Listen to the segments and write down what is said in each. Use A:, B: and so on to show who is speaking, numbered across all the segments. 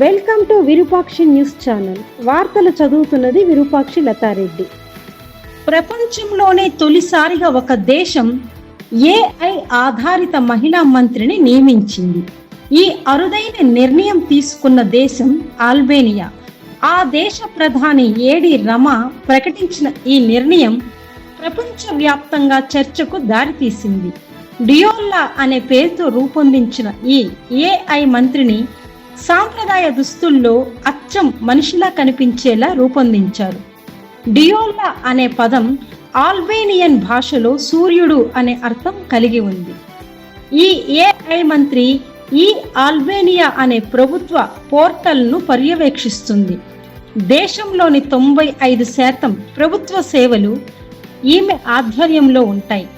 A: Welcome to Virupakshi news channel. వార్తలు చదువుతున్నది విరూపాక్షి లతారెడ్డి. ప్రపంచంలోనే తొలిసారిగా ఒక దేశం ఏఐ ఆధారిత మహిళా మంత్రిని నియమించింది. ఈ అరుదైన నిర్ణయం తీసుకున్న దేశం ఆల్బేనియా. ఆ దేశ ప్రధాని ఏడి రమ ప్రకటించిన ఈ నిర్ణయం ప్రపంచవ్యాప్తంగా చర్చకు దారితీసింది. డియోల్లా అనే పేరుతో రూపొందించిన ఈ ఏఐ మంత్రిని సాంప్రదాయ దుస్తుల్లో అచ్చం మనిషిలా కనిపించేలా రూపొందించారు. డియోల్లా అనే పదం ఆల్బేనియన్ భాషలో సూర్యుడు అనే అర్థం కలిగి ఉంది. ఈ ఏఐ మంత్రి ఈ ఆల్బేనియా అనే ప్రభుత్వ పోర్టల్ను పర్యవేక్షిస్తుంది. దేశంలోని తొంభై ఐదు శాతం ప్రభుత్వ సేవలు ఈమె ఆధ్వర్యంలో ఉంటాయి.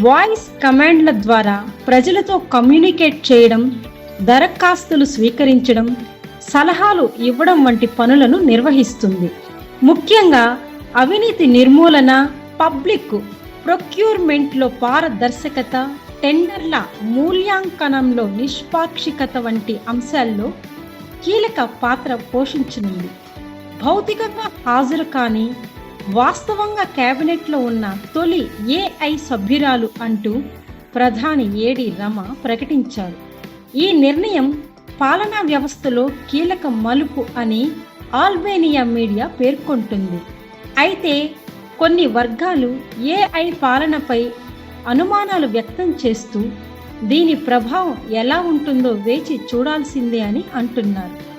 A: వాయిస్ కమాండ్ల ద్వారా ప్రజలతో కమ్యూనికేట్ చేయడం దరఖాస్తులు స్వీకరించడం సలహాలు ఇవ్వడం వంటి పనులను నిర్వహిస్తుంది. ముఖ్యంగా అవినీతి నిర్మూలన పబ్లిక్ ప్రొక్యూర్మెంట్లో పారదర్శకత టెండర్ల మూల్యాంకనంలో నిష్పాక్షికత వంటి అంశాల్లో కీలక పాత్ర పోషించనుంది. భౌతికంగా హాజరు కాని వాస్తవంగా కేబినెట్లో ఉన్న తొలి ఏఐ సభ్యురాలు అంటూ ప్రధాని ఏడి రమ ప్రకటించారు. ఈ నిర్ణయం పాలనా వ్యవస్థలో కీలక మలుపు అని ఆల్బేనియా మీడియా పేర్కొంటుంది. అయితే కొన్ని వర్గాలు ఏఐ పాలనపై అనుమానాలు వ్యక్తం చేస్తూ దీని ప్రభావం ఎలా ఉంటుందో వేచి చూడాల్సిందే అని అంటున్నారు.